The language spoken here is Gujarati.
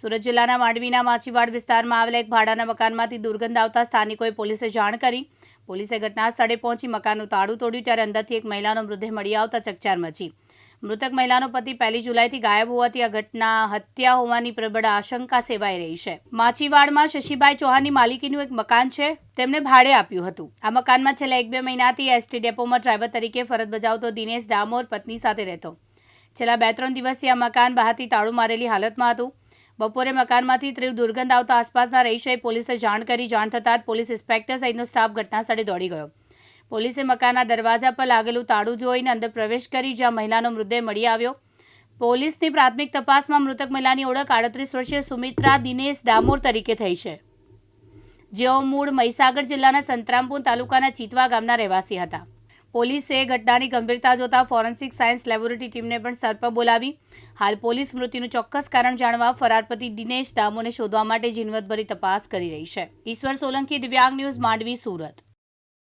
સુરત જિલ્લાના માંડવીના માછીવાડ વિસ્તારમાં આવેલા એક ભાડાના મકાનમાંથી દુર્ગંધ આવતા સ્થાનિકોએ પોલીસે જાણ કરી. પોલીસે ઘટના સ્થળે પહોંચી મકાનનું તાળું તોડ્યું ત્યારે અંદરથી એક મહિલાનો મૃતદેહ મળી આવતા ચકચાર મચી. મૃતક મહિલાનો પતિ પહેલી જુલાઈથી ગાયબ હોવાથી આ ઘટના હત્યા હોવાની પ્રબળ આશંકા સેવાઈ રહી છે. માછીવાડમાં શશીભાઈ ચૌહાણની માલિકીનું એક મકાન છે, તેમને ભાડે આપ્યું હતું. આ મકાનમાં છેલ્લા એક બે મહિનાથી એસટી ડેપોમાં ડ્રાઈવર તરીકે ફરજ બજાવતો દિનેશ ડામોર પત્ની સાથે રહેતો. છેલ્લા બે ત્રણ દિવસથી આ મકાન બહારથી તાળું મારેલી હાલતમાં હતું. બપોરે મકાનમાંથી ત્રીવ દુર્ગંધ આવતા આસપાસના રહીશોએ પોલીસને જાણ કરી. જાણ થતાં જ પોલીસ ઇન્સ્પેક્ટર સહિતનો સ્ટાફ ઘટનાસ્થળે દોડી ગયો. પોલીસે મકાનના દરવાજા પર લાગેલું તાળું જોઈને અંદર પ્રવેશ કરી, જ્યાં મહિલાનો મૃતદેહ મળી આવ્યો. પોલીસની પ્રાથમિક તપાસમાં મૃતક મહિલાની ઓળખ આડત્રીસ વર્ષીય સુમિત્રા દિનેશ ડામોર તરીકે થઈ છે. જેઓ મૂળ મહીસાગર જિલ્લાના સંતરામપુર તાલુકાના ચીતવા ગામના રહેવાસી હતા. પોલીસે ઘટનાની ગંભીરતા જોતા ફોરેન્સિક સાયન્સ લેબોરેટરી ટીમને પણ સ્થળ પર બોલાવી. હાલ પોલીસ મૃત્યુનું ચોક્કસ કારણ જાણવા ફરારપતિ દિનેશ ડામોને શોધવા માટે ઝીણવટભરી તપાસ કરી રહી છે. ઈશ્વર સોલંકી, દિવ્યાંગ ન્યૂઝ માંડવી, સુરત.